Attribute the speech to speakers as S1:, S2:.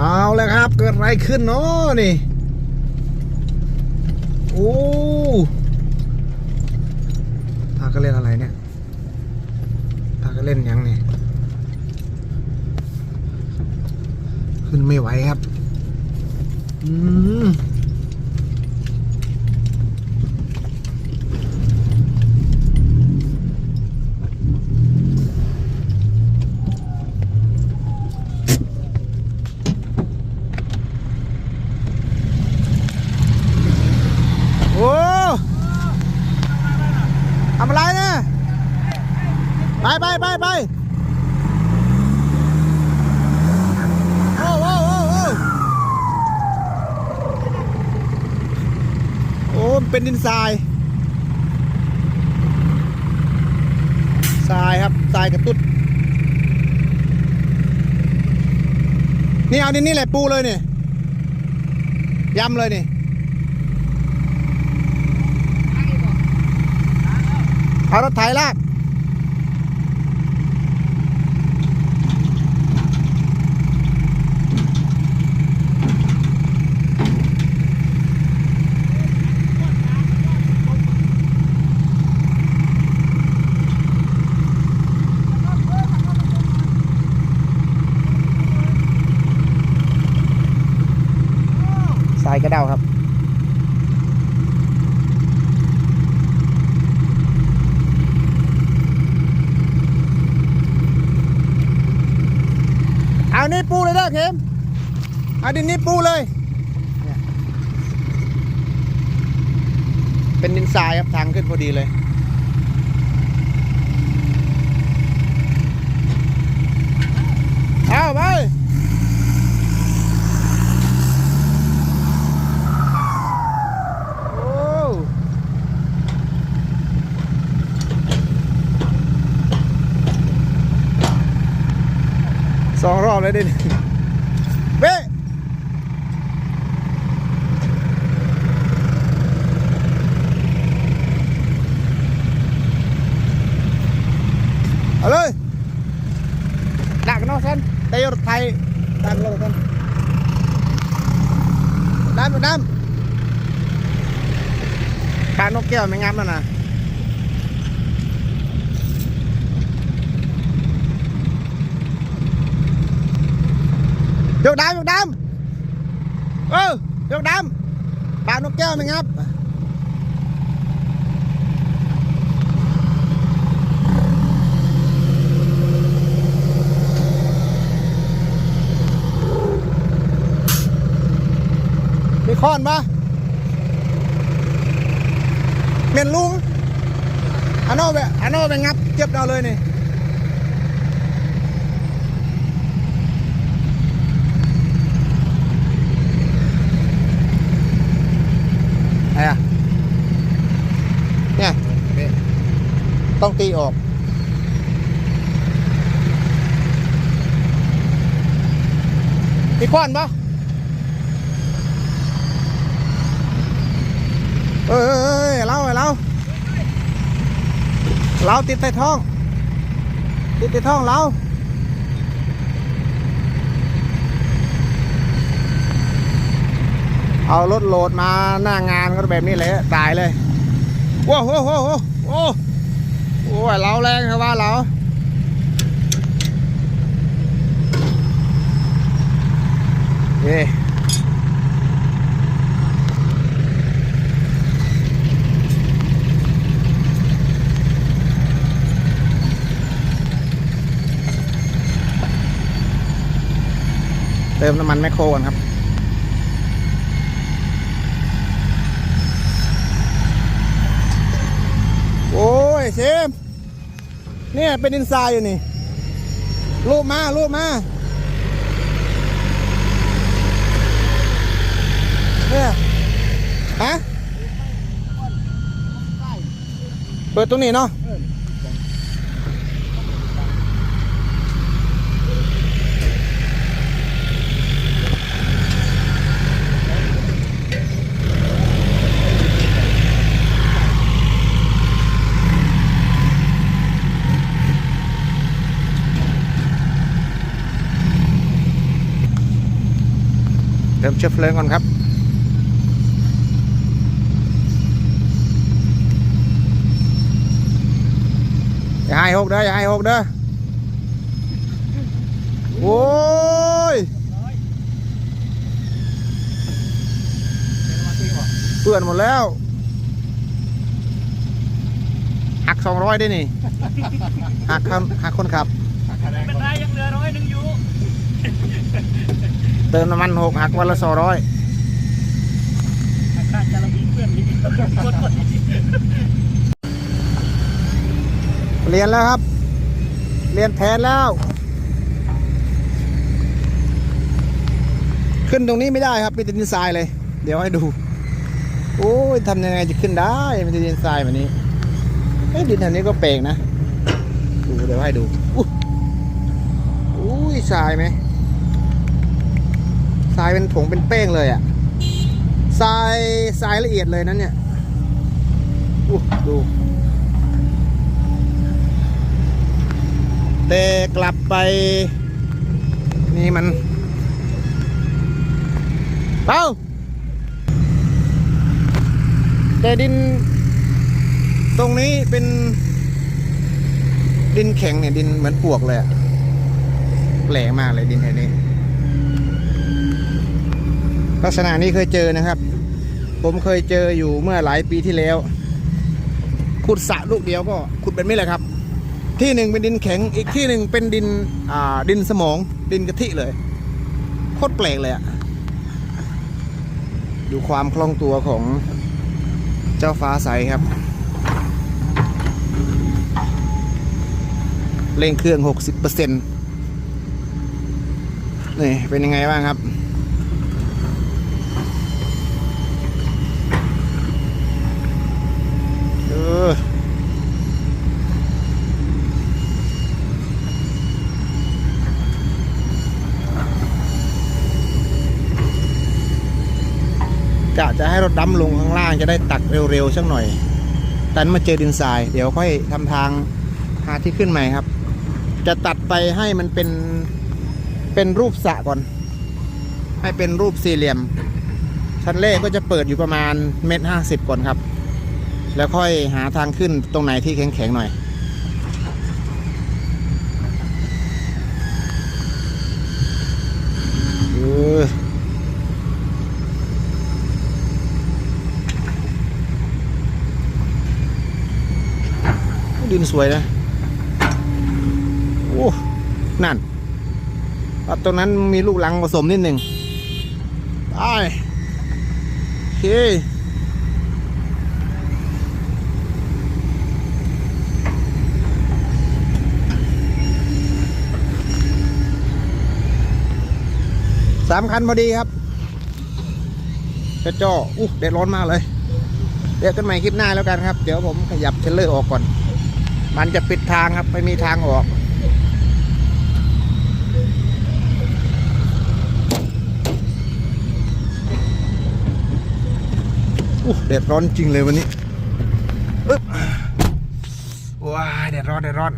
S1: เอาแล้วครับ เกิดอะไรขึ้นเนาะนี่ โอ้พาก็เล่นอะไรเนี่ยพาก็เล่นยังเนี่ยขึ้นไม่ไหวครับ อืมโอ้ทำอะไรเนี่ยไปไปไปไปโอ้โอ้โอ้โอ้ โอ้มันเป็นดินทรายทรายครับทรายกระตุ้ดนี่เอาดินนี่แหละปูเลยนี่ยำเลยนี่เอารถไถลากสายกระเด้าครับ นี่ปูเลยได้เข็มเอาดินนี้ปูเลย เป็นดินทรายครับทางขึ้นพอดีเลย เอาไปโอ้ สองรอบเลยดิเบ้เอาเลย ดักนอกเส้นเตยรถไทยดักลงเส้นดำดำปลานกแก้วไม่งามแล้วนะ ยกดำยกดำเออยกดำปลานกแก้วไหมครับมีค้อนปะเมียนลุงอันโน่ไปอันโน่ไปงับเจ็บเอาเลยนี่ อะไรอะ เนี่ย ต้องตีออก มีควันปะเอ้ยเอ้ยเอ้ยเราเราเราติดใต้ท้อง ติดใต้ท้องเราเอารถโหลดมาหน้างานก็แบบนี้เลยตายเลยว้าวโอ้โหโอ้ โอ้โหโอ้ยเราแรงครับว่าเราเย่เติมน้ำมันแมคโครกันครับ โอ้ย เชมเนี่ยเป็นดินทรายอยู่นี่ลูบมาลูบมาเนี่ยฮะเปิดตรงนี้เนาะ เชื้อเพลิงก่อนครับอย่าให้หกเด้ออย่าให้หกเด้อโอ้ยเปื่อนหมดแล้ว หักสองร้อยได้นี่ หักคนหักคนขับ
S2: เป็นไรยังเหลือร้อยหนึ่งอยู่
S1: เติมน้ำมันหกหักวันละสองร้อย
S2: อาการจะระบีเพื่อนนี่กดกด
S1: เรียนแล้วครับ เรียนแผนแล้ว ขึ้นตรงนี้ไม่ได้ครับเป็นดินทรายเลย เดี๋ยวให้ดู โอ้ยทำยังไงจะขึ้นได้เป็นดินทรายแบบนี้เอ้ยดินแถวนี้ก็เปลงนะ ดูเดี๋ยวให้ดู อุ๊ยอุ้ยทรายไหม ทรายเป็นผงเป็นเป้งเลยอะทรายทรายละเอียดเลยนั้นเนี่ยอู้ดู แต่กลับไป นี่มันเอ้าแต่ดิน ตรงนี้เป็น ดินแข็งเนี่ย ดินเหมือนปวกเลยอะแปลกมากเลยดินแถวนี้ ลักษณะนี้เคยเจอนะครับ ผมเคยเจออยู่เมื่อหลายปีที่แล้ว ขุดสระลูกเดียวก็ขุดเป็นไม่เลยครับ ที่หนึ่งเป็นดินแข็งอีกที่หนึ่งเป็นดินอ่าดินสมอง ดินกะทิเลยโคตรแปลกเลยอะดูความคล่องตัวของเจ้าฟ้าใสครับเร่งเครื่อง 60%นี่เป็นยังไงบ้างครับ เออ กะจะให้ร ถดำลงข้างล่างจะได้ตักเร็วๆสักหน่อยแต่มาเจอดินทราย เดี๋ยวค่อยทำทางหาที่ขึ้นใหม่ครับ จะตัดไปให้มันเป็นเป็นรูปสระก่อน ให้เป็นรูปสี่เหลี่ยม ชั้นแรกก็จะเปิดอยู่ประมาณเมตรห้าสิบก่อนครับ แล้วค่อยหาทางขึ้นตรงไหนที่แข็งๆหน่อยเออ ดินสวยนะโอ้นั่นตรงนั้นมีลูกหลังผสมนิดหนึ่งไปโอเคสามคันพอดีครับกระจ้ออู้เด็ดร้อนมากเลย เดี๋ยวกันใหม่คลิปหน้าแล้วกันครับ เดี๋ยวผมขยับเทรลเลอร์ออกก่อน มันจะปิดทางครับ ไม่มีทางออก อู้แดดร้อนจริงเลยวันนี้ อึ๊บว้ายแดดร้อนแดดร้อน